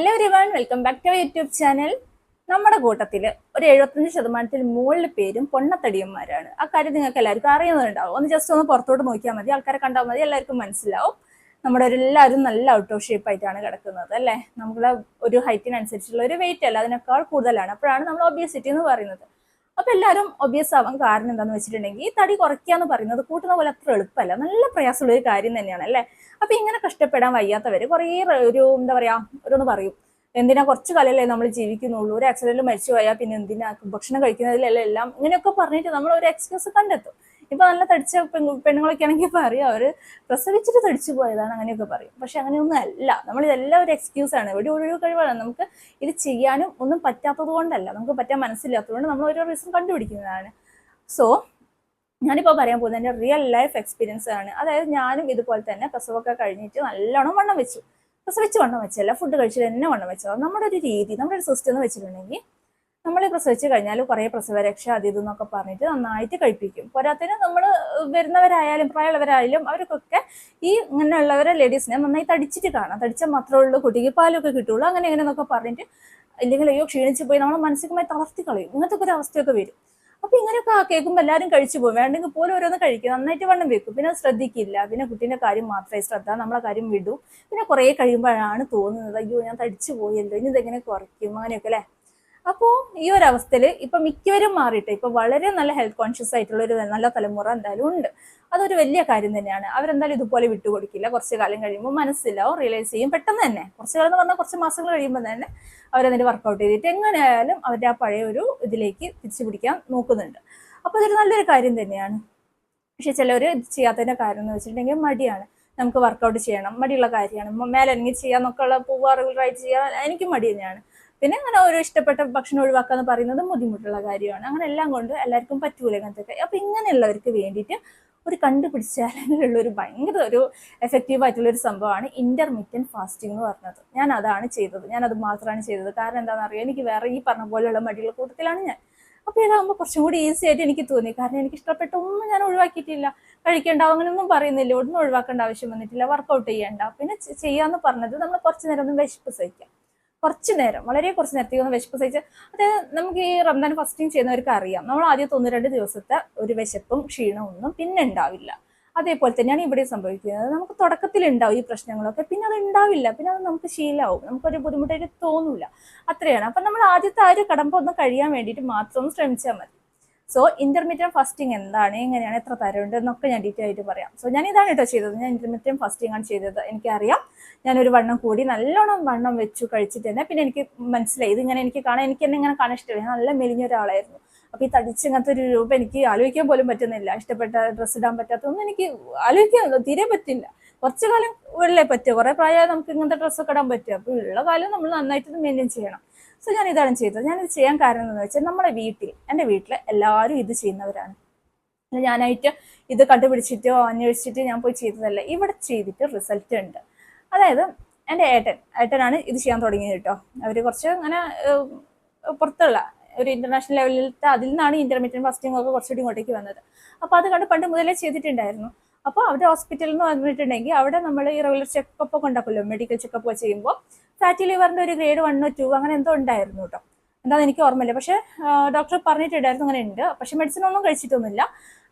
Hello everyone welcome back to YouTube channel നമ്മുടെ കൂട്ടത്തിൽ ഒരു എഴുപത്തഞ്ച് ശതമാനത്തിൽ മുകളിൽ പേരും പൊണ്ണത്തടിയന്മാരാണ്. ആ കാര്യം നിങ്ങൾക്ക് എല്ലാവർക്കും അറിയുന്നുണ്ടാവും ഒന്ന് ജസ്റ്റ് ഒന്ന് പുറത്തോട്ട് നോക്കിയാൽ മതി. ആൾക്കാരെ കണ്ടാൽ മതി. എല്ലാവർക്കും മനസ്സിലാവും. നമ്മുടെ എല്ലാവരും നല്ല ഔട്ട് ഓഫ് ഷേപ്പ് ആയിട്ടാണ് കിടക്കുന്നത് അല്ലേ? നമ്മളെ ഒരു ഹൈറ്റിനനുസരിച്ചുള്ള ഒരു വെയിറ്റ് അല്ല. അതിനേക്കാൾ കൂടുതലാണ്. അപ്പോഴാണ് നമ്മൾ ഒബിയസിറ്റി എന്ന് പറയുന്നത്. അപ്പൊ എല്ലാവരും ഒബിയസ് ആവാൻ കാരണം എന്താണെന്ന് വെച്ചിട്ടുണ്ടെങ്കിൽ ഈ തടി കുറയ്ക്കുക എന്ന് പറയുന്നത് കൂട്ടുന്ന പോലെ അത്ര എളുപ്പമല്ല. നല്ല പ്രയാസമുള്ള ഒരു കാര്യം തന്നെയാണ് അല്ലേ? അപ്പൊ ഇങ്ങനെ കഷ്ടപ്പെടാൻ വയ്യാത്തവർ കുറേ ഒരു എന്താ പറയാ ഓരോന്ന് പറയും. എന്തിനാ കുറച്ച് കാലല്ലേ നമ്മൾ ജീവിക്കുന്നുള്ളൂ? ഒരു ആക്സിഡന്റ് മരിച്ചു പോയാൽ പിന്നെ എന്തിനാ? ഭക്ഷണം കഴിക്കുന്നതിലല്ല എല്ലാം? ഇങ്ങനെയൊക്കെ പറഞ്ഞിട്ട് നമ്മൾ ഒരു എക്സ്ക്യൂസ് കണ്ടെത്തും. ഇപ്പൊ നല്ല തടിച്ച പെണ്ണുങ്ങളൊക്കെ ആണെങ്കിൽ പറയും അവർ പ്രസവിച്ചിട്ട് തടിച്ചു പോയതാണ് അങ്ങനെയൊക്കെ പറയും. പക്ഷെ അങ്ങനെയൊന്നും അല്ല. നമ്മൾ ഇതെല്ലാം ഒരു എക്സ്ക്യൂസ് ആണ്. ഒരു ഒഴിവ് കഴിവാണ്? നമുക്ക് ഇത് ചെയ്യാനും ഒന്നും പറ്റാത്തത് കൊണ്ടല്ല. നമുക്ക് പറ്റാൻ മനസ്സില്ലാത്തതുകൊണ്ട് നമ്മൾ ഓരോ റീസൺ കണ്ടുപിടിക്കുന്നതാണ്. സോ ഞാനിപ്പോൾ പറയാൻ പോകുന്നത് എന്റെ റിയൽ ലൈഫ് എക്സ്പീരിയൻസ് ആണ്. അതായത് ഞാനും ഇതുപോലെ തന്നെ പ്രസവമൊക്കെ കഴിഞ്ഞിട്ട് നല്ലോണം വണ്ണം വെച്ചു. പ്രസവിച്ച് വണ്ണം വെച്ചല്ല ഫുഡ് കഴിച്ചിട്ട് തന്നെ വണ്ണം വെച്ചത്. നമ്മുടെ ഒരു രീതി നമ്മുടെ ഒരു സിസ്റ്റം എന്ന് വെച്ചിട്ടുണ്ടെങ്കിൽ നമ്മൾ പ്രസവിച്ച് കഴിഞ്ഞാൽ കുറേ പ്രസവരക്ഷ അത് ഇതെന്നൊക്കെ പറഞ്ഞിട്ട് നന്നായിട്ട് കഴിപ്പിക്കും. പോരാത്തിന് നമ്മൾ വരുന്നവരായാലും പ്രായമുള്ളവരായാലും അവർക്കൊക്കെ ഈ ഇങ്ങനെയുള്ളവരെ ലേഡീസിനെ നന്നായി തടിച്ചിട്ട് കാണാം. തടിച്ചാൽ മാത്രമേ ഉള്ളൂ കുട്ടിക്ക് പാലൊക്കെ കിട്ടുള്ളൂ അങ്ങനെ എങ്ങനെയെന്നൊക്കെ പറഞ്ഞിട്ട് ഇല്ലെങ്കിൽ അയ്യോ ക്ഷീണിച്ച് പോയി നമ്മൾ മാനസികമായി തളർത്തി കളയും. ഇങ്ങനത്തെ ഒരു അവസ്ഥയൊക്കെ വരും. അപ്പൊ ഇങ്ങനെയൊക്കെ കേൾക്കുമ്പോൾ എല്ലാവരും കഴിച്ചു പോകും. വേണ്ടെങ്കിൽ പോലും ഓരോന്ന് കഴിക്കും. നന്നായിട്ട് വണ്ണം വെക്കും. പിന്നെ ശ്രദ്ധിക്കില്ല. പിന്നെ കുട്ടീന്റെ കാര്യം മാത്രമേ ശ്രദ്ധ നമ്മളെ കാര്യം വിടും. പിന്നെ കുറേ കഴിയുമ്പോഴാണ് തോന്നുന്നത് അയ്യോ ഞാൻ തടിച്ചു പോയല്ലോ ഇനി ഇതെങ്ങനെ കുറയ്ക്കും? അങ്ങനെയൊക്കെ അല്ലേ? അപ്പോൾ ഈ ഒരു അവസ്ഥയിൽ ഇപ്പൊ മിക്കവരും മാറിയിട്ട്. ഇപ്പൊ വളരെ നല്ല ഹെൽത്ത് കോൺഷ്യസ് ആയിട്ടുള്ള ഒരു നല്ല തലമുറ എന്തായാലും ഉണ്ട്. അതൊരു വലിയ കാര്യം തന്നെയാണ്. അവരെന്തായാലും ഇതുപോലെ വിട്ടുകൊടുക്കില്ല. കുറച്ച് കാലം കഴിയുമ്പോൾ മനസ്സിലാവും റിയലൈസ് ചെയ്യും. പെട്ടെന്ന് തന്നെ. കുറച്ച് കാലം എന്ന് പറഞ്ഞാൽ കുറച്ച് മാസങ്ങൾ കഴിയുമ്പോൾ തന്നെ അവരതിന് വർക്കൗട്ട് ചെയ്തിട്ട് എങ്ങനെയായാലും അവരുടെ ആ പഴയ ഒരു ഇതിലേക്ക് തിരിച്ചു പിടിക്കാൻ നോക്കുന്നുണ്ട്. അപ്പോൾ അതൊരു നല്ലൊരു കാര്യം തന്നെയാണ്. പക്ഷെ ചിലവർ ചെയ്യാത്തതിന്റെ കാര്യം എന്ന് വെച്ചിട്ടുണ്ടെങ്കിൽ മടിയാണ്. നമുക്ക് വർക്കൗട്ട് ചെയ്യണം. മടിയുള്ള കാര്യമാണ്. മേലനങ്ങി ചെയ്യാന്നൊക്കെ ഉള്ള പൂവാറുകൾ റെഗുലറായിട്ട് ചെയ്യാൻ എനിക്ക് മടി തന്നെയാണ്. പിന്നെ അങ്ങനെ ഓരോ ഇഷ്ടപ്പെട്ട ഭക്ഷണം ഒഴിവാക്കുക എന്ന് പറയുന്നത് ബുദ്ധിമുട്ടുള്ള കാര്യമാണ്. അങ്ങനെ എല്ലാം കൊണ്ട് എല്ലാവർക്കും പറ്റൂല ഇങ്ങനത്തെ അപ്പൊ ഇങ്ങനെയുള്ളവർക്ക് വേണ്ടിയിട്ട് ഒരു കണ്ടുപിടിച്ചാലുള്ള ഒരു ഭയങ്കര ഒരു എഫക്റ്റീവ് ആയിട്ടുള്ള ഒരു സംഭവമാണ് ഇന്റർമീഡിയൻ ഫാസ്റ്റിംഗ് എന്ന് പറഞ്ഞത്. ഞാൻ അതാണ് ചെയ്തത്. ഞാൻ അത് മാത്രമാണ് ചെയ്തത്. കാരണം എന്താണെന്ന് അറിയാം എനിക്ക് വേറെ ഈ പറഞ്ഞ പോലെയുള്ള മടിയുള്ള കൂട്ടത്തിലാണ് ഞാൻ. അപ്പോൾ ഇതാകുമ്പോൾ കുറച്ചും കൂടി ഈസി ആയിട്ട് എനിക്ക് തോന്നി. കാരണം എനിക്ക് ഇഷ്ടപ്പെട്ട ഒന്നും ഞാൻ ഒഴിവാക്കിയിട്ടില്ല. കഴിക്കേണ്ട അങ്ങനെയൊന്നും പറയുന്നില്ല. ഒന്നും ഒഴിവാക്കേണ്ട ആവശ്യം വന്നിട്ടില്ല. വർക്കൗട്ട് ചെയ്യേണ്ട. പിന്നെ ചെയ്യാന്ന് പറഞ്ഞത് നമ്മൾ കുറച്ച് നേരം ഒന്ന് വിശപ്പ് സഹിക്കാം. കുറച്ച് നേരം വളരെ കുറച്ച് നേരത്തേക്ക് ഒന്ന് വിശപ്പ് സഹിച്ച് അതായത് നമുക്ക് ഈ റംദാൻ ഫസ്റ്റിംഗ് ചെയ്യുന്നവർക്ക് അറിയാം. നമ്മൾ ആദ്യത്തെ ഒന്ന് രണ്ട് ദിവസത്തെ ഒരു വിശപ്പും ക്ഷീണവും ഒന്നും പിന്നെ ഉണ്ടാവില്ല. അതേപോലെ തന്നെയാണ് ഇവിടെ സംഭവിക്കുന്നത്. നമുക്ക് തുടക്കത്തിൽ ഉണ്ടാവും ഈ പ്രശ്നങ്ങളൊക്കെ പിന്നെ അത് ഉണ്ടാവില്ല. പിന്നെ അത് നമുക്ക് ശീലമാവും നമുക്കൊരു ബുദ്ധിമുട്ടായിട്ട് തോന്നില്ല അത്രയാണ്. അപ്പം നമ്മൾ ആദ്യത്തെ ആ ഒരു കടമ്പ ഒന്ന് കഴിയാൻ വേണ്ടിയിട്ട് മാത്രം ശ്രമിച്ചാൽ മതി. സോ ഇന്റർമീഡിയറ്റ് ഫാസ്റ്റിംഗ് എന്താണ്? എങ്ങനെയാണ്? എത്ര തരമുണ്ട്? എന്നൊക്കെ ഞാൻ ഡീറ്റെയിൽ ആയിട്ട് പറയാം. സോ ഞാൻ ഇതാണ് കേട്ടോ ചെയ്തത്. ഞാൻ ഇന്റർമീഡിയറ്റ് ഫാസ്റ്റിംഗ് ആണ് ചെയ്തത്. എനിക്കറിയാം. ഞാനൊരു വണ്ണം കൂടി നല്ലോണം വണ്ണം വെച്ചു കഴിച്ചിട്ട് തന്നെ പിന്നെ എനിക്ക് മനസ്സിലായി. ഇതിങ്ങനെ എനിക്ക് കാണാൻ എനിക്ക് തന്നെ ഇങ്ങനെ കാണാൻ ഇഷ്ടമില്ല. ഞാൻ നല്ല മെലിഞ്ഞ ഒരാളായിരുന്നു. അപ്പൊ ഈ തടിച്ച് ഇങ്ങനത്തെ ഒരു രൂപം എനിക്ക് ആലോചിക്കാൻ പോലും പറ്റുന്നില്ല. ഇഷ്ടപ്പെട്ട ഡ്രസ്സ് ഇടാൻ പറ്റാത്തൊന്നും എനിക്ക് ആലോചിക്കാൻ തീരെ പറ്റില്ല. കുറച്ചു കാലം ഉള്ളേ പറ്റുക കുറെ പ്രായം നമുക്ക് ഇങ്ങനത്തെ ഡ്രസ്സൊക്കെ ഇടാൻ പറ്റുക അപ്പൊ ഉള്ള കാലം നമ്മൾ നന്നായിട്ട് മെയിന്റെയിൻ ചെയ്യണം. സോ ഞാൻ ഇതാണ് ചെയ്തത്. ഇത് ചെയ്യാൻ കാരണം എന്ന് വെച്ചാൽ നമ്മുടെ വീട്ടിൽ എന്റെ വീട്ടിൽ എല്ലാവരും ഇത് ചെയ്യുന്നവരാണ്. ഞാനായിട്ട് ഇത് കണ്ടുപിടിച്ചിട്ടോ അന്വേഷിച്ചിട്ട് ഞാൻ പോയി ചെയ്തതല്ല. ഇവിടെ ചെയ്തിട്ട് റിസൾട്ട് ഉണ്ട്. അതായത് എന്റെ ഏട്ടൻ ഏട്ടനാണ് ഇത് ചെയ്യാൻ തുടങ്ങിയത് കേട്ടോ. അവർ കുറച്ച് അങ്ങനെ പുറത്തുള്ള ഒരു ഇന്റർനാഷണൽ ലെവലിലത്തെ അതിൽ നിന്നാണ് ഇന്റർമീഡിയറ്റ് ഫാസ്റ്റിംഗ് ഒക്കെ കുറച്ചുകൂടി ഇങ്ങോട്ടേക്ക് വന്നത്. അപ്പോൾ അത് കണ്ട് പണ്ട് മുതലേ ചെയ്തിട്ടുണ്ടായിരുന്നു. അപ്പോൾ അവിടെ ഹോസ്പിറ്റലിൽ നിന്ന് വന്നിട്ടുണ്ടെങ്കിൽ അവിടെ നമ്മൾ ഈ റെഗുലർ ചെക്കപ്പ് ഒക്കെ ഉണ്ടാക്കുമല്ലോ മെഡിക്കൽ ചെക്കപ്പ് ചെയ്യുമ്പോൾ. ഫാറ്റി ലിവറിന്റെ ഒരു ഗ്രേഡ് വണ്ണോ ടു അങ്ങനെ എന്തോ ഉണ്ടായിരുന്നു കേട്ടോ എന്താണെന്ന് എനിക്ക് ഓർമ്മയില്ല. പക്ഷേ ഡോക്ടർ പറഞ്ഞിട്ടുണ്ടായിരുന്നു അങ്ങനെ ഉണ്ട്. പക്ഷെ മെഡിസിൻ ഒന്നും കഴിച്ചിട്ടൊന്നുമില്ല.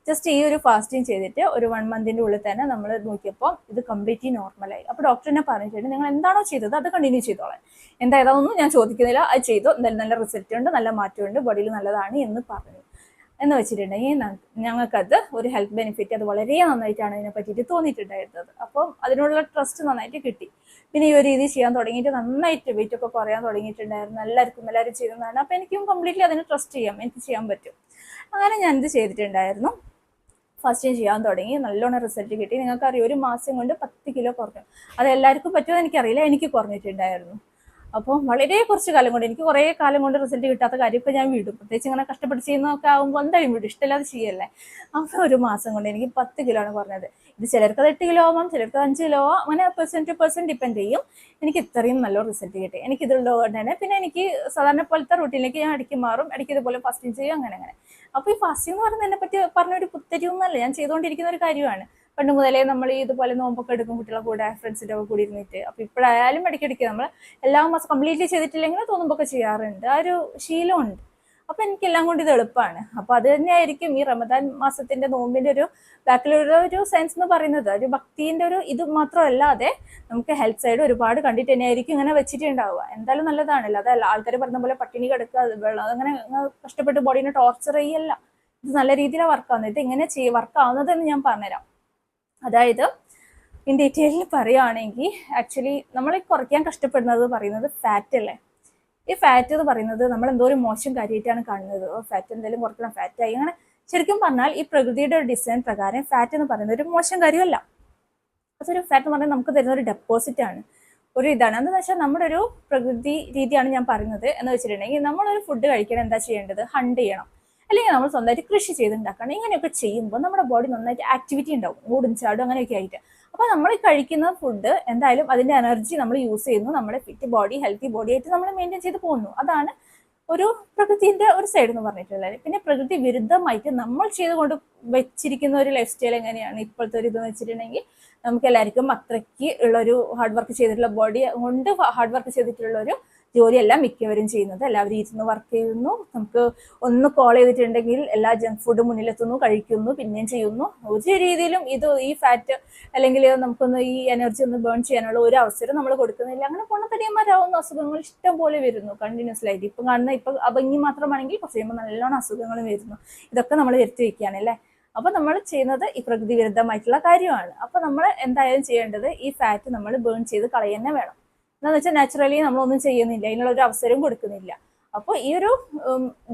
ജസ്റ്റ് ഈ ഒരു ഫാസ്റ്റിംഗ് ചെയ്തിട്ട് ഒരു വൺ മന്തിന്റെ ഉള്ളിൽ തന്നെ നമ്മൾ നോക്കിയപ്പോൾ ഇത് കംപ്ലീറ്റ്ലി നോർമലായി അപ്പോൾ ഡോക്ടർ എന്നെ പറഞ്ഞിട്ടുണ്ട് നിങ്ങൾ എന്താണോ ചെയ്തത് അത് കണ്ടിന്യൂ ചെയ്തോളാം എന്താ ഏതാണെന്നും ഞാൻ ചോദിക്കുന്നില്ല. അത് ചെയ്തു. എന്തായാലും നല്ല റിസൾട്ട് ഉണ്ട് നല്ല മാറ്റമുണ്ട് ബോഡിയിൽ നല്ലതാണ് എന്ന് പറഞ്ഞു. എന്ന് വെച്ചിട്ടുണ്ടെങ്കിൽ ഞങ്ങൾക്കത് ഒരു ഹെൽത്ത് ബെനിഫിറ്റ് അത് വളരെ നന്നായിട്ടാണ് അതിനെ പറ്റിയിട്ട് തോന്നിയിട്ടുണ്ടായിരുന്നത്. അപ്പോൾ അതിനുള്ള ട്രസ്റ്റ് നന്നായിട്ട് കിട്ടി. പിന്നെ ഈ ഒരു രീതി ചെയ്യാൻ തുടങ്ങിയിട്ട് നന്നായിട്ട് വെയിറ്റ് ഒക്കെ കുറയാൻ തുടങ്ങിയിട്ടുണ്ടായിരുന്നു. എല്ലാവർക്കും എല്ലാവരും ചെയ്യുന്നതാണ് അപ്പോൾ എനിക്കും കംപ്ലീറ്റ്ലി അതിനെ ട്രസ്റ്റ് ചെയ്യാം. എനിക്ക് ചെയ്യാൻ പറ്റും. അങ്ങനെ ഞാൻ ഇത് ചെയ്തിട്ടുണ്ടായിരുന്നു ഫസ്റ്റ് ചെയ്യാൻ തുടങ്ങി. നല്ലോണം റിസൾട്ട് കിട്ടി. നിങ്ങൾക്കറിയാം ഒരു മാസം കൊണ്ട് പത്ത് കിലോ കുറഞ്ഞു. അത് എല്ലാവർക്കും പറ്റുമോ എനിക്കറിയില്ല. എനിക്ക് കുറഞ്ഞിട്ടുണ്ടായിരുന്നു. അപ്പോൾ വളരെ കുറച്ച് കാലം കൊണ്ട് എനിക്ക് കുറേ കാലം കൊണ്ട് റിസൾട്ട് കിട്ടാത്ത കാര്യമൊക്കെ ഞാൻ വീടും. പ്രത്യേകിച്ച് ഇങ്ങനെ കഷ്ടപ്പെട്ട് ചെയ്യുന്നതൊക്കെ ആകുമ്പോൾ എന്തായാലും വീടും? ഇഷ്ടമില്ലാതെ ചെയ്യല്ലേ? അപ്പോൾ ഒരു മാസം കൊണ്ട് എനിക്ക് പത്ത് കിലോ ആണ് കുറഞ്ഞത്. ഇത് ചിലർക്ക് അത് എട്ട് കിലോ ആവാം ചിലർക്ക് അഞ്ച് കിലോ ആവാം അങ്ങനെ പെർസെന്റ് ടു പെർസെന്റ് ഡിപ്പെൻഡ് ചെയ്യും. എനിക്ക് ഇത്രയും നല്ല റിസൾട്ട് കിട്ടി. എനിക്ക് ഇതുള്ളതുകൊണ്ട് തന്നെ പിന്നെ എനിക്ക് സാധാരണ പോലത്തെ റൂട്ടീനിലേക്ക് ഞാൻ ഇടയ്ക്ക് മാറും. ഇടയ്ക്ക് ഇതുപോലെ ഫാസ്റ്റിംഗ് ചെയ്യും അങ്ങനെ അങ്ങനെ. അപ്പോൾ ഈ ഫാസ്റ്റിംഗ് എന്ന് പറയുന്നതിനെ പറ്റി പറഞ്ഞ ഒരു പുത്തരിയൊന്നുമല്ല ഞാൻ ചെയ്തുകൊണ്ടിരിക്കുന്ന ഒരു കാര്യമാണ്. പണ്ട് മുതലേ നമ്മൾ ഈ ഇതുപോലെ നോമ്പൊക്കെ എടുക്കും കുട്ടികളെ കൂടെ ഫ്രണ്ട്സിന്റെ ഒക്കെ കൂടി ഇരുന്നിട്ട്. അപ്പോൾ ഇപ്പോഴായാലും ഇടയ്ക്കിടയ്ക്ക് നമ്മൾ എല്ലാ മാസം കംപ്ലീറ്റ്ലി ചെയ്തിട്ടില്ലെങ്കിൽ തോന്നുമ്പോൾ ചെയ്യാറുണ്ട്. ആ ഒരു ശീലമുണ്ട്. അപ്പോൾ എനിക്കെല്ലാം കൊണ്ട് ഇത് എളുപ്പമാണ് അപ്പോൾ അത് തന്നെയായിരിക്കും ഈ റമദാൻ മാസത്തിന്റെ നോമ്പിന്റെ ഒരു ബാക്കിലുള്ള ഒരു സെൻസ് എന്ന് പറയുന്നത്. ഒരു ഭക്തിന്റെ ഒരു ഇത് മാത്രമല്ലാതെ നമുക്ക് ഹെൽത്ത് സൈഡ് ഒരുപാട് കണ്ടിട്ട് തന്നെയായിരിക്കും ഇങ്ങനെ വെച്ചിട്ടുണ്ടാവുക. എന്തായാലും നല്ലതാണല്ലോ. അതല്ല ആൾക്കാർ പറഞ്ഞ പോലെ പട്ടിണി കിടക്കുക വെള്ളം അങ്ങനെ കഷ്ടപ്പെട്ട് ബോഡീനെ ടോർച്ചർ ചെയ്യല്ല. ഇത് നല്ല രീതിയിലാണ് വർക്കാവുന്നത് ഇത് എങ്ങനെ ചെയ്യുക വർക്ക് ആവുന്നതെന്ന് ഞാൻ പറഞ്ഞുതരാം. അതായത് ഇൻ ഡീറ്റെയിലിൽ പറയുകയാണെങ്കിൽ ആക്ച്വലി നമ്മൾ കുറയ്ക്കാൻ കഷ്ടപ്പെടുന്നത് പറയുന്നത് ഫാറ്റ് അല്ലേ? ഈ ഫാറ്റ് എന്ന് പറയുന്നത് നമ്മൾ എന്തോ ഒരു മോശം കാര്യമായിട്ടാണ് കാണുന്നത്? ഫാറ്റ് എന്തെങ്കിലും കുറയ്ക്കണം ഫാറ്റ് ആയി. അങ്ങനെ ശരിക്കും പറഞ്ഞാൽ ഈ പ്രകൃതിയുടെ ഒരു ഡിസൈൻ പ്രകാരം ഫാറ്റ് എന്ന് പറയുന്നത് ഒരു മോശം കാര്യമല്ല. അതൊരു ഫാറ്റ് എന്ന് പറഞ്ഞാൽ നമുക്ക് തരുന്ന ഒരു ഡെപ്പോസിറ്റ് ആണ്. ഒരു ഇതാണ്. എന്താണെന്ന് വെച്ചാൽ നമ്മുടെ ഒരു പ്രകൃതി രീതിയാണ് ഞാൻ പറയുന്നത് എന്ന് വെച്ചിട്ടുണ്ടെങ്കിൽ നമ്മളൊരു ഫുഡ് കഴിക്കണം. എന്താ ചെയ്യേണ്ടത്? ഹണ്ട് ചെയ്യണം. അല്ലെങ്കിൽ നമ്മൾ സ്വന്തമായിട്ട് കൃഷി ചെയ്തുണ്ടാക്കണം. ഇങ്ങനെയൊക്കെ ചെയ്യുമ്പോൾ നമ്മുടെ ബോഡി നന്നായിട്ട് ആക്ടിവിറ്റി ഉണ്ടാവും. ഓടും ചാടും അങ്ങനെയൊക്കെ ആയിട്ട്. അപ്പോൾ നമ്മൾ കഴിക്കുന്ന ഫുഡ് എന്തായാലും അതിന്റെ എനർജി നമ്മൾ യൂസ് ചെയ്യുന്നു. നമ്മുടെ ഫിറ്റ് ബോഡി ഹെൽത്തി ബോഡി ആയിട്ട് നമ്മൾ മെയിന്റെയിൻ ചെയ്ത് പോകുന്നു. അതാണ് ഒരു പ്രകൃതിന്റെ ഒരു സൈഡ് എന്ന് പറഞ്ഞിട്ടുള്ളത്. പിന്നെ പ്രകൃതി വിരുദ്ധമായിട്ട് നമ്മൾ ചെയ്തുകൊണ്ട് വെച്ചിരിക്കുന്ന ഒരു ലൈഫ് സ്റ്റൈൽ എങ്ങനെയാണ്? ഇപ്പോഴത്തെ ഒരു ഇതെന്ന് വെച്ചിട്ടുണ്ടെങ്കിൽ നമുക്ക് എല്ലാവർക്കും അത്രയ്ക്ക് ഉള്ളൊരു ഹാർഡ് വർക്ക് ചെയ്തിട്ടുള്ള ബോഡി കൊണ്ട് ഹാർഡ് വർക്ക് ചെയ്തിട്ടുള്ള ഒരു ജോലിയെല്ലാം മിക്കവരും ചെയ്യുന്നത്. എല്ലാവരും ഇരുന്ന് വർക്ക് ചെയ്യുന്നു. നമുക്ക് ഒന്ന് കോൾ ചെയ്തിട്ടുണ്ടെങ്കിൽ എല്ലാ ജങ്ക് ഫുഡും മുന്നിലെത്തുന്നു കഴിക്കുന്നു പിന്നെയും ചെയ്യുന്നു. ഒരു രീതിയിലും ഇത് ഈ ഫാറ്റ് അല്ലെങ്കിൽ നമുക്കൊന്ന് ഈ എനർജി ഒന്ന് ബേൺ ചെയ്യാനുള്ള ഒരു അവസരം നമ്മൾ കൊടുക്കുന്നില്ല. അങ്ങനെ പൊണ്ണത്തടിയന്മാരാവുന്ന അസുഖങ്ങൾ ഇഷ്ടം പോലെ വരുന്നു കണ്ടിന്യൂസ് ആയിട്ട്. ഇപ്പം കാണുന്ന ഇപ്പം അഭംഗി മാത്രമാണെങ്കിൽ കുറച്ച് കഴിയുമ്പോൾ നല്ലോണം അസുഖങ്ങൾ വരുന്നു. ഇതൊക്കെ നമ്മൾ വരുത്തി വെക്കുകയാണ് അല്ലേ? അപ്പൊ നമ്മൾ ചെയ്യുന്നത് ഈ പ്രകൃതി വിരുദ്ധമായിട്ടുള്ള കാര്യമാണ്. അപ്പൊ നമ്മൾ എന്തായാലും ചെയ്യേണ്ടത് ഈ ഫാറ്റ് നമ്മൾ ബേൺ ചെയ്ത് കളയുന്നേ വേണം. എന്താന്ന് വെച്ചാൽ നാച്ചുറലി നമ്മളൊന്നും ചെയ്യുന്നില്ല. അതിനുള്ള ഒരു അവസരവും കൊടുക്കുന്നില്ല. അപ്പോൾ ഈ ഒരു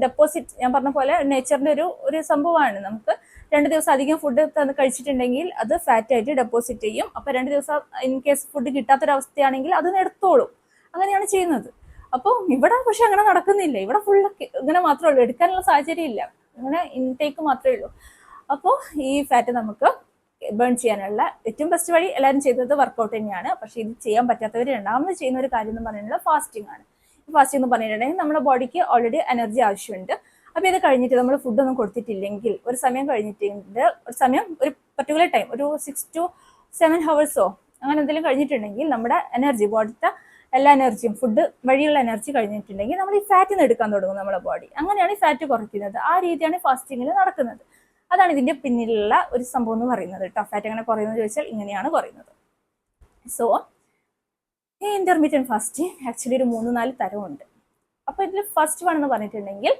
ഡെപ്പോസിറ്റ് ഞാൻ പറഞ്ഞ പോലെ നേച്ചറിന്റെ ഒരു ഒരു സംഭവമാണ്. നമുക്ക് രണ്ട് ദിവസം അധികം ഫുഡ് കഴിച്ചിട്ടുണ്ടെങ്കിൽ അത് ഫാറ്റ് ആയിട്ട് ഡെപ്പോസിറ്റ് ചെയ്യും. അപ്പോൾ രണ്ട് ദിവസം ഇൻ കേസ് ഫുഡ് കിട്ടാത്തൊരവസ്ഥയാണെങ്കിൽ അത് എടുത്തോളും. അങ്ങനെയാണ് ചെയ്യുന്നത്. അപ്പോൾ ഇവിടെ പക്ഷെ അങ്ങനെ നടക്കുന്നില്ല. ഇവിടെ ഫുൾ ഇങ്ങനെ മാത്രമേ ഉള്ളൂ. എടുക്കാനുള്ള സാഹചര്യം ഇല്ല. അങ്ങനെ ഇൻടേക്ക് മാത്രമേ ഉള്ളൂ. അപ്പോൾ ഈ ഫാറ്റ് നമുക്ക് ബേൺ ചെയ്യാനുള്ള ഏറ്റവും ബെസ്റ്റ് വഴി എല്ലാവരും ചെയ്തത് വർക്കൗട്ട് തന്നെയാണ്. പക്ഷേ ഇത് ചെയ്യാൻ പറ്റാത്തവർ രണ്ടാമത് ചെയ്യുന്ന ഒരു കാര്യം എന്ന് പറയുന്നത് ഫാസ്റ്റിംഗ് ആണ്. ഫാസ്റ്റിംഗ് എന്ന് പറഞ്ഞിട്ടുണ്ടെങ്കിൽ നമ്മുടെ ബോഡിക്ക് ഓൾറെഡി എനർജി ആവശ്യമുണ്ട്. അപ്പോൾ ഇത് കഴിഞ്ഞിട്ട് നമ്മൾ ഫുഡൊന്നും കൊടുത്തിട്ടില്ലെങ്കിൽ ഒരു സമയം കഴിഞ്ഞിട്ടുണ്ട് ഒരു സമയം ഒരു പർട്ടിക്കുലർ ടൈം ഒരു സിക്സ് ടു സെവൻ ഹവേഴ്സോ അങ്ങനെ എന്തെങ്കിലും കഴിഞ്ഞിട്ടുണ്ടെങ്കിൽ നമ്മുടെ എനർജി ബോഡിത്തെ എല്ലാ എനർജിയും ഫുഡ് വഴിയുള്ള എനർജി കഴിഞ്ഞിട്ടുണ്ടെങ്കിൽ നമ്മൾ ഈ ഫാറ്റിൽ നിന്ന് എടുക്കാൻ തുടങ്ങും നമ്മുടെ ബോഡി അങ്ങനെയാണ് ഈ ഫാറ്റ് കുറയ്ക്കുന്നത്. ആ രീതിയാണ് ഫാസ്റ്റിങ്ങിൽ നടക്കുന്നത്. അതാണ് ഇതിന്റെ പിന്നിലുള്ള ഒരു സംഭവം എന്ന് പറയുന്നത് കേട്ടോ. ഫാറ്റ് എങ്ങനെ കുറയുന്നത് ചോദിച്ചാൽ ഇങ്ങനെയാണ് കുറയുന്നത്. സോ ഈ ഇന്റർമീഡിയറ്റ് ഫാസ്റ്റിംഗ് ആക്ച്വലി ഒരു മൂന്ന് നാല് തരമുണ്ട്. അപ്പോൾ ഇതിൽ ഫസ്റ്റ് വൺ എന്ന് പറഞ്ഞിട്ടുണ്ടെങ്കിൽ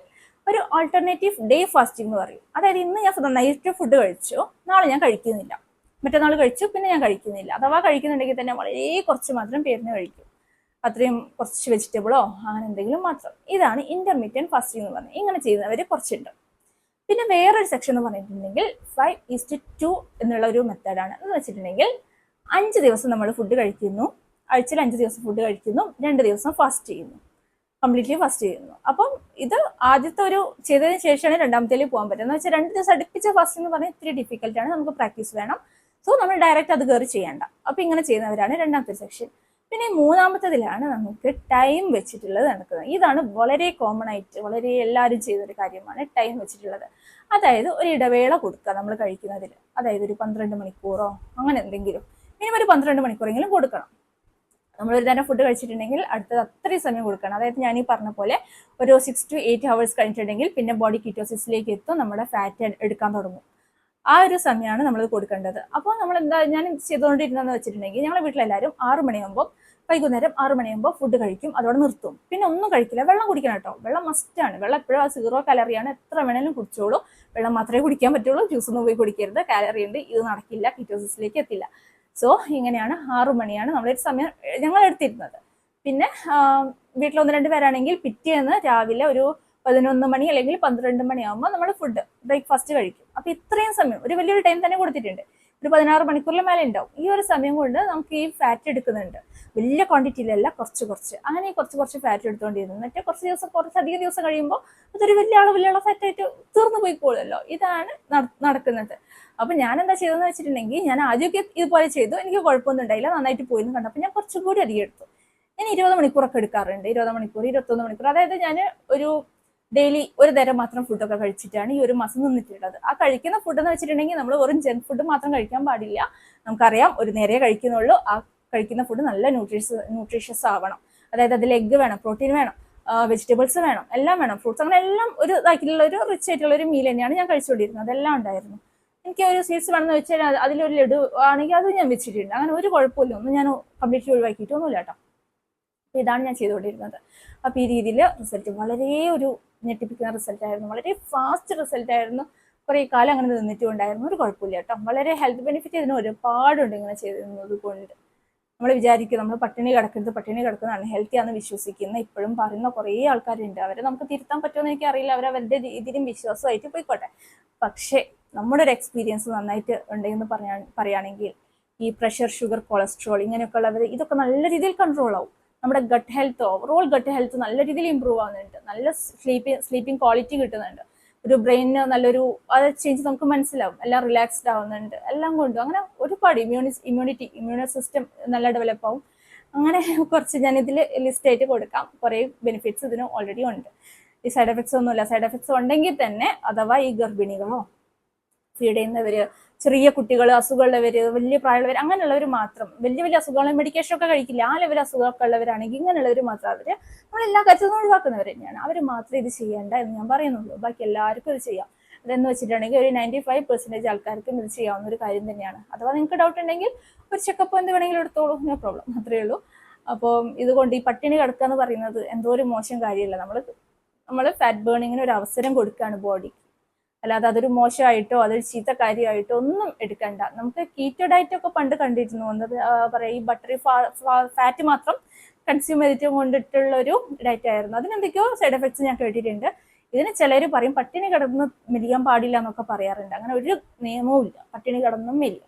ഒരു ആൾട്ടർനേറ്റീവ് ഡേ ഫാസ്റ്റിംഗ് എന്ന് പറയും. അതായത് ഇന്ന് ഞാൻ നൈറ്റ് ഫുഡ് കഴിച്ചു നാളെ ഞാൻ കഴിക്കുന്നില്ല. മറ്റന്നാൾ കഴിച്ചു പിന്നെ ഞാൻ കഴിക്കുന്നില്ല. അഥവാ കഴിക്കുന്നുണ്ടെങ്കിൽ തന്നെ വളരെ കുറച്ച് മാത്രം പേരിന് കഴിക്കും. അത്രയും കുറച്ച് വെജിറ്റബിളോ അങ്ങനെ എന്തെങ്കിലും മാത്രം. ഇതാണ് ഇന്റർമീഡിയറ്റ് ഫാസ്റ്റിംഗ് എന്ന് പറഞ്ഞത്. ഇങ്ങനെ ചെയ്യുന്നവർ കുറച്ചുണ്ട്. പിന്നെ വേറൊരു സെക്ഷൻ എന്ന് പറഞ്ഞിട്ടുണ്ടെങ്കിൽ ഫൈവ് ഈസ്റ്റ് ടു എന്നുള്ള ഒരു മെത്തേഡാണ് എന്ന് വെച്ചിട്ടുണ്ടെങ്കിൽ അഞ്ച് ദിവസം നമ്മൾ ഫുഡ് കഴിക്കുന്നു. ആഴ്ചയിൽ അഞ്ച് ദിവസം ഫുഡ് കഴിക്കുന്നു. രണ്ട് ദിവസം ഫാസ്റ്റ് ചെയ്യുന്നു. കംപ്ലീറ്റ്ലി ഫാസ്റ്റ് ചെയ്യുന്നു. അപ്പം ഇത് ആദ്യത്തെ ഒരു ചെയ്തതിന് ശേഷമാണ് രണ്ടാമത്തേലേക്ക് പോകാൻ പറ്റുന്നത്. എന്ന് വെച്ചാൽ രണ്ട് ദിവസം അടുപ്പിച്ച ഫാസ്റ്റ് എന്ന് പറഞ്ഞാൽ ഇത്തിരി ഡിഫിക്കൽട്ടാണ് നമുക്ക് പ്രാക്ടീസ് വേണം. സോ നമ്മൾ ഡയറക്റ്റ് അത് കയറി ചെയ്യേണ്ട. അപ്പം ഇങ്ങനെ ചെയ്യുന്നവരാണ് രണ്ടാമത്തെ സെക്ഷൻ പിന്നെ മൂന്നാമത്തതിലാണ് നമുക്ക് ടൈം വെച്ചിട്ടുള്ളത് നടക്കുന്നത്. ഇതാണ് വളരെ കോമൺ ആയിട്ട് വളരെ എല്ലാവരും ചെയ്യുന്നൊരു കാര്യമാണ് ടൈം വെച്ചിട്ടുള്ളത്. അതായത് ഒരു ഇടവേള കൊടുക്കുക നമ്മൾ കഴിക്കുന്നതിൽ. അതായത് ഒരു പന്ത്രണ്ട് മണിക്കൂറോ അങ്ങനെ എന്തെങ്കിലും. മിനിമം ഒരു പന്ത്രണ്ട് മണിക്കൂറെങ്കിലും കൊടുക്കണം. നമ്മൾ ഒരു തന്നെ ഫുഡ് കഴിച്ചിട്ടുണ്ടെങ്കിൽ അടുത്തത് അത്രയും സമയം കൊടുക്കണം. അതായത് ഞാൻ ഈ പറഞ്ഞ പോലെ ഒരു സിക്സ് ടു എയ്റ്റ് ഹവേഴ്സ് കഴിഞ്ഞിട്ടുണ്ടെങ്കിൽ പിന്നെ ബോഡി കിറ്റോസിസിലേക്ക് എത്തും നമ്മുടെ ഫാറ്റ് എടുക്കാൻ തുടങ്ങും. ആ ഒരു സമയമാണ് നമ്മൾ കൊടുക്കേണ്ടത്. അപ്പോൾ നമ്മൾ എന്താ ഞാൻ ചെയ്തുകൊണ്ടിരുന്നതെന്ന് വെച്ചിട്ടുണ്ടെങ്കിൽ ഞങ്ങളുടെ വീട്ടിലെല്ലാവരും ആറ് മണിയാകുമ്പോൾ വൈകുന്നേരം ആറ് മണിയാകുമ്പോൾ ഫുഡ് കഴിക്കും. അതോടെ നിർത്തും. പിന്നെ ഒന്നും കഴിക്കില്ല. വെള്ളം കുടിക്കണം കേട്ടോ. വെള്ളം മസ്റ്റാണ് വെള്ളം എപ്പോഴും ആ സീറോ കലറിയാണ് എത്ര വേണേലും കുടിച്ചോളൂ. വെള്ളം മാത്രമേ കുടിക്കാൻ പറ്റുള്ളൂ. ജ്യൂസ് ഒന്നും പോയി കുടിക്കരുത്. കാലറി ഉണ്ട്. ഇത് നടക്കില്ല. കിറ്റോസിസിലേക്ക് എത്തില്ല. സോ ഇങ്ങനെയാണ് ആറു മണിയാണ് നമ്മളൊരു സമയം ഞങ്ങൾ എടുത്തിരുന്നത് പിന്നെ വീട്ടിൽ ഒന്ന് രണ്ട് പേരാണെങ്കിൽ പിറ്റേന്ന് രാവിലെ ഒരു പതിനൊന്ന് മണി അല്ലെങ്കിൽ പന്ത്രണ്ട് മണിയാകുമ്പോൾ നമ്മൾ ഫുഡ് ബ്രേക്ക്ഫാസ്റ്റ് കഴിക്കും. അപ്പോൾ ഇത്രയും സമയം ഒരു വലിയൊരു ടൈം തന്നെ കൊടുത്തിട്ടുണ്ട്. ഒരു പതിനാറ് മണിക്കൂറിൽ മേലെ ഉണ്ടാവും. ഈ ഒരു സമയം കൊണ്ട് നമുക്ക് ഈ ഫാറ്റ് എടുക്കുന്നുണ്ട്. വലിയ ക്വാണ്ടിറ്റിയിലല്ല കുറച്ച് കുറച്ച്. അങ്ങനെ കുറച്ച് കുറച്ച് ഫാറ്റ് എടുത്തുകൊണ്ടിരുന്നു എന്നിട്ട് കുറച്ച് ദിവസം കുറച്ച് അധിക ദിവസം കഴിയുമ്പോൾ അതൊരു വലിയ അളവിലുള്ള ഫാറ്റായിട്ട് തീർന്നു പോയിക്കോളല്ലോ ഇതാണ് നടക്കുന്നത്. അപ്പൊ ഞാൻ എന്താ ചെയ്തതെന്ന് വെച്ചിട്ടുണ്ടെങ്കിൽ ഞാൻ ആദ്യമൊക്കെ ഇതുപോലെ ചെയ്തു. എനിക്ക് കുഴപ്പമൊന്നും ഉണ്ടായില്ല. നന്നായിട്ട് പോയി എന്ന് കണ്ടപ്പോൾ ഞാൻ കുറച്ചും കൂടി അധികം എടുത്തു. ഞാൻ ഇരുപത് മണിക്കൂറൊക്കെ എടുക്കാറുണ്ട്. ഇരുപത് മണിക്കൂർ ഇരുപത്തൊന്ന് മണിക്കൂർ. അതായത് ഞാൻ ഒരു ഡെയിലി ഒരു നേരം മാത്രം ഫുഡൊക്കെ കഴിച്ചിട്ടാണ് ഈ ഒരു മാസം നിന്നിട്ടുള്ളത്. ആ കഴിക്കുന്ന ഫുഡ് എന്ന് വെച്ചിട്ടുണ്ടെങ്കിൽ നമ്മൾ വെറും ജങ്ക് ഫുഡ് മാത്രം കഴിക്കാൻ പാടില്ല. നമുക്കറിയാം ഒരു നേരെ കഴിക്കുന്നുള്ളൂ. ആ കഴിക്കുന്ന ഫുഡ് നല്ല ന്യൂട്രീഷ്യസ് ന്യൂട്രീഷ്യസ് ആവണം. അതായത് അതിൽ എഗ്ഗ് വേണം പ്രോട്ടീൻ വേണം വെജിറ്റബിൾസ് വേണം എല്ലാം വേണം. ഫ്രൂട്ട്സ് അങ്ങനെ എല്ലാം ഒരു ഇതാക്കിയിട്ടുള്ള ഒരു റിച്ച് ആയിട്ടുള്ള ഒരു മീൽ തന്നെയാണ് ഞാൻ കഴിച്ചുകൊണ്ടിരുന്നത്. അതെല്ലാം ഉണ്ടായിരുന്നു. എനിക്ക് ഒരു സ്വീറ്റ്സ് വേണമെന്ന് വെച്ചാൽ അത് അതിലൊരു ലഡു ആണെങ്കിൽ അത് ഞാൻ വെച്ചിട്ടുണ്ട്. അങ്ങനെ ഒരു കുഴപ്പമില്ല. ഒന്നും ഞാൻ കംപ്ലീറ്റ്ലി ഒഴിവാക്കിയിട്ടൊന്നുമില്ല കേട്ടോ. ഇതാണ് ഞാൻ ചെയ്തുകൊണ്ടിരുന്നത്. അപ്പോൾ ഈ രീതിയിൽ റിസൾട്ട് വളരെ ഒരു ഞെട്ടിപ്പിക്കുന്ന റിസൾട്ട് ആയിരുന്നു. വളരെ ഫാസ്റ്റ് റിസൾട്ട് ആയിരുന്നു. കുറേ കാലം അങ്ങനെ നിന്നിട്ടും ഉണ്ടായിരുന്നു ഒരു കുഴപ്പമില്ല കേട്ടോ. വളരെ ഹെൽത്ത് ബെനിഫിറ്റ് ഇതിന് ഒരുപാടുണ്ട് ഇങ്ങനെ ചെയ്തിരുന്നത് കൊണ്ട്. നമ്മൾ വിചാരിക്കും നമ്മൾ പട്ടിണി കിടക്കരുത് പട്ടിണി കിടക്കുന്നതാണ് ഹെൽത്തി ആണെന്ന് വിശ്വസിക്കുന്ന ഇപ്പോഴും പറയുന്ന കുറേ ആൾക്കാരുണ്ട്. അവരെ നമുക്ക് തിരുത്താൻ പറ്റുമെന്ന് എനിക്ക് അറിയില്ല. അവർ അവരുടെ രീതിയിലും വിശ്വാസമായിട്ട് പോയിക്കോട്ടെ. പക്ഷേ നമ്മുടെ ഒരു എക്സ്പീരിയൻസ് നന്നായിട്ട് ഉണ്ടെന്ന് പറയാൻ പറയുകയാണെങ്കിൽ ഈ പ്രഷർ ഷുഗർ കൊളസ്ട്രോൾ ഇങ്ങനെയൊക്കെ ഉള്ളവർ ഇതൊക്കെ നല്ല രീതിയിൽ കൺട്രോൾ ആവും. നമ്മുടെ gut health overall gut health നല്ല രീതിയിൽ ഇമ്പ്രൂവ് ആവുന്നുണ്ട്. നല്ല സ്ലീപ്പിംഗ് സ്ലീപ്പിംഗ് ക്വാളിറ്റി കിട്ടുന്നുണ്ട്. ഒരു ബ്രെയിനിന് നല്ലൊരു അത് ചേഞ്ച് നമുക്ക് മനസ്സിലാവും. എല്ലാം റിലാക്സ്ഡ് ആവുന്നുണ്ട്. എല്ലാം കൊണ്ടും അങ്ങനെ ഒരുപാട് ഇമ്മ്യൂണി ഇമ്മ്യൂണിറ്റി ഇമ്മ്യൂണി സിസ്റ്റം നല്ല ഡെവലപ്പ് ആവും. അങ്ങനെ കുറച്ച് ഞാൻ ഇതിൽ ലിസ്റ്റ് ആയിട്ട് കൊടുക്കാം. കുറേ ബെനിഫിറ്റ്സ് ഇതിന് ഓൾറെഡി ഉണ്ട്. ഈ സൈഡ് എഫക്ട്സ് ഒന്നുമില്ല. സൈഡ് എഫക്ട്സ് ഉണ്ടെങ്കിൽ തന്നെ അഥവാ ഈ ഗർഭിണികളോ ഫീഡ് ചെയ്യുന്നവര് ചെറിയ കുട്ടികൾ അസുഖമുള്ളവര് വലിയ പ്രായമുള്ളവർ അങ്ങനെയുള്ളവർ മാത്രം. വലിയ വലിയ അസുഖങ്ങൾ മെഡിക്കേഷൻ ഒക്കെ കഴിക്കില്ല. ആ ലെവൽ അസുഖമൊക്കെ ഉള്ളവരാണെങ്കിൽ ഇങ്ങനെയുള്ളവർ മാത്രം അവർ നമ്മൾ എല്ലാ കാര്യത്തിലും ഒഴിവാക്കുന്നവർ തന്നെയാണ്. അവർ മാത്രമേ ഇത് ചെയ്യേണ്ട എന്ന് ഞാൻ പറയുന്നുള്ളൂ. ബാക്കി എല്ലാവർക്കും ഇത് ചെയ്യാം. അതെന്ന് വെച്ചിട്ടുണ്ടെങ്കിൽ ഒരു നയന്റി ഫൈവ് പെർസെന്റേജ് ആൾക്കാർക്കും ഇത് ചെയ്യാവുന്ന ഒരു കാര്യം തന്നെയാണ്. അഥവാ നിങ്ങൾക്ക് ഡൗട്ട് ഉണ്ടെങ്കിൽ ഒരു ചെക്കപ്പ് എന്ത് വേണമെങ്കിലും എടുത്തോളൂ. നോ പ്രോബ്ലം അത്രയേ ഉള്ളൂ. അപ്പോൾ ഇതുകൊണ്ട് ഈ പട്ടിണി കിടക്കുക എന്ന് പറയുന്നത് എന്തോ ഒരു മോശം കാര്യമല്ല. നമ്മൾ നമ്മൾ ഫാറ്റ് ബേണിങ്ങിന് ഒരു അവസരം കൊടുക്കുകയാണ് ബോഡിക്ക് അല്ലാതെ അതൊരു മോശമായിട്ടോ അതൊരു ചീത്ത കാര്യമായിട്ടോ ഒന്നും എടുക്കണ്ട. നമുക്ക് കീറ്റോ ഡയറ്റ് ഒക്കെ പണ്ട് കണ്ടിരുന്നു. എന്ന് പറയാം ഈ ബട്ടറി ഫാറ്റ് മാത്രം കൺസ്യൂം ചെയ്തിട്ട് കൊണ്ടിട്ടുള്ള ഒരു ഡയറ്റ് ആയിരുന്നു. അതിനെന്തൊക്കെയോ സൈഡ് എഫക്ട്സ് ഞാൻ കേട്ടിട്ടുണ്ട്. ഇതിന് ചിലർ പറയും പട്ടിണി കിടന്ന് മെലിയാൻ പാടില്ല എന്നൊക്കെ പറയാറുണ്ട്. അങ്ങനെ ഒരു നിയമവും ഇല്ല. പട്ടിണി കിടന്നും ഇല്ല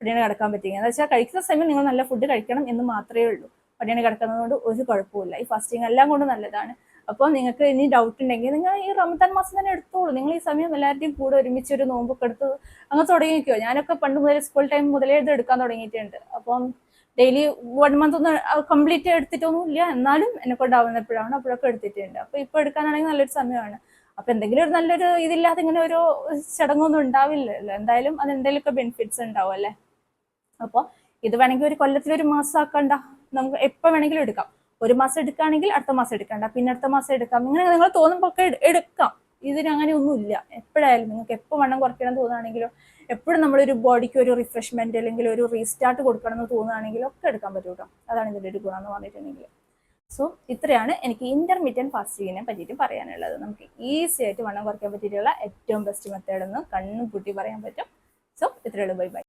പട്ടിണി കിടക്കാൻ പറ്റില്ല. എന്ന് വെച്ചാൽ കഴിക്കുന്ന സമയം നിങ്ങൾ നല്ല ഫുഡ് കഴിക്കണം എന്ന് മാത്രമേ ഉള്ളൂ. പട്ടിണി കിടക്കുന്നത് കൊണ്ട് ഒരു കുഴപ്പമില്ല ഈ ഫാസ്റ്റിംഗ് എല്ലാം കൊണ്ട് നല്ലതാണ്. അപ്പോൾ നിങ്ങൾക്ക് ഇനി ഡൗട്ട് ഉണ്ടെങ്കിൽ നിങ്ങൾ ഈ റമദാൻ മാസം തന്നെ എടുത്തോളൂ. നിങ്ങൾ ഈ സമയം എല്ലാവരുടെയും കൂടെ ഒരുമിച്ച് ഒരു നോമ്പൊക്കെ എടുത്ത് അങ്ങ് തുടങ്ങിക്കോ. ഞാനൊക്കെ പണ്ട് മുതൽ സ്കൂൾ ടൈം മുതലേ ഇത് എടുക്കാൻ തുടങ്ങിയിട്ടുണ്ട്. അപ്പം ഡെയിലി വൺ മന്ത് ഒന്ന് കംപ്ലീറ്റ് എടുത്തിട്ടൊന്നും ഇല്ല എന്നാലും എന്നെ കൊണ്ടാവുന്നപ്പോഴാണ് അപ്പോഴൊക്കെ എടുത്തിട്ടുണ്ട്. അപ്പോൾ ഇപ്പോൾ എടുക്കാനാണെങ്കിൽ നല്ലൊരു സമയമാണ്. അപ്പോൾ എന്തെങ്കിലും ഒരു നല്ലൊരു ഇതില്ലാതെ ഇങ്ങനെ ഒരു ചടങ്ങൊന്നും ഉണ്ടാവില്ലല്ലോ. എന്തായാലും അത് എന്തെങ്കിലുമൊക്കെ ബെനിഫിറ്റ്സ് ഉണ്ടാവും അല്ലേ? അപ്പോൾ ഇത് വേണമെങ്കിൽ ഒരു കൊല്ലത്തിൽ ഒരു മാസം ആക്കണ്ട നമുക്ക് എപ്പോൾ വേണമെങ്കിലും എടുക്കാം. ഒരു മാസം എടുക്കുകയാണെങ്കിൽ അടുത്ത മാസം എടുക്കണ്ട പിന്നെ അടുത്ത മാസം എടുക്കാം. ഇങ്ങനെ നിങ്ങൾ തോന്നുമ്പോൾ ഒക്കെ എടുക്കാം. ഇതിന് അങ്ങനെ ഒന്നുമില്ല എപ്പോഴായാലും നിങ്ങൾക്ക് എപ്പോൾ വണ്ണം കുറയ്ക്കണം തോന്നുകയാണെങ്കിലോ എപ്പോഴും നമ്മളൊരു ബോഡിക്ക് ഒരു റിഫ്രഷ്മെന്റ് അല്ലെങ്കിൽ ഒരു റീസ്റ്റാർട്ട് കൊടുക്കണം എന്ന് തോന്നുകയാണെങ്കിലും ഒക്കെ എടുക്കാൻ പറ്റും കേട്ടോ അതാണ് ഇതിന്റെ ഒരു ഗുണം എന്ന് പറഞ്ഞിട്ടുണ്ടെങ്കിൽ. സോ ഇത്രയാണ് എനിക്ക് ഇന്റർമീഡിയറ്റ് ഫാസ്റ്റിങ്ങിനെ പറ്റിയിട്ട് പറയാനുള്ളത്. നമുക്ക് ഈസി ആയിട്ട് വണ്ണം കുറയ്ക്കാൻ പറ്റിയിട്ടുള്ള ഏറ്റവും ബെസ്റ്റ് മെത്തേഡ് എന്ന് കണ്ണും കൂട്ടി പറയാൻ പറ്റും. സോ ഇത്രയുള്ളൂ ബൈ ബൈ